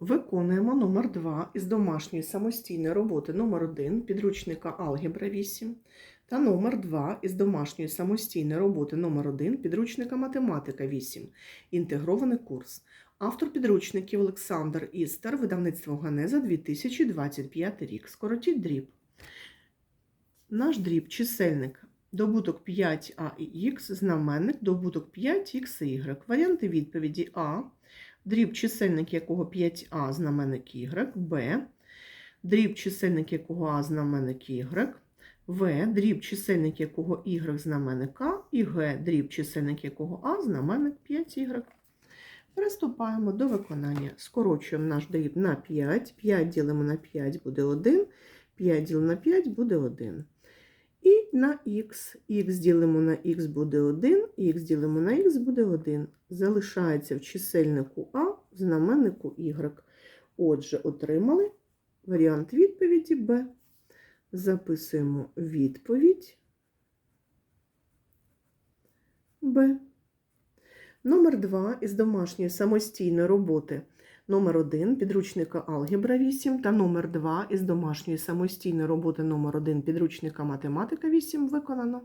Виконуємо номер 2 із домашньої самостійної роботи номер 1 підручника Алгебра 8 та номер 2 із домашньої самостійної роботи номер 1 підручника Математика 8. Інтегрований курс. Автор підручників Олександр Істер, видавництво Ганеза 2025 рік. Скоротіть дріб. Наш дріб чисельник добуток 5а і х, знаменник добуток 5х і y. Варіанти відповіді А. Дріб чисельник якого 5а знаменник y, Б. Дріб чисельник якого А знаменник y, В. Дріб чисельник якого y знаменник А, і Г. Дріб чисельник якого А знаменник 5y. Приступаємо до виконання. Скорочуємо наш дріб на 5. 5 ділимо на 5 буде 1. 5 ділимо на 5 буде 1. І на х. х ділимо на х буде 1, х ділимо на х буде 1. Залишається в чисельнику А, в знаменнику y. Отже, отримали варіант відповіді Б. Записуємо відповідь Б. Номер 2 із домашньої самостійної роботи номер 1 підручника Алгебра 8 та номер 2 із домашньої самостійної роботи номер 1 підручника Математика 8 виконано.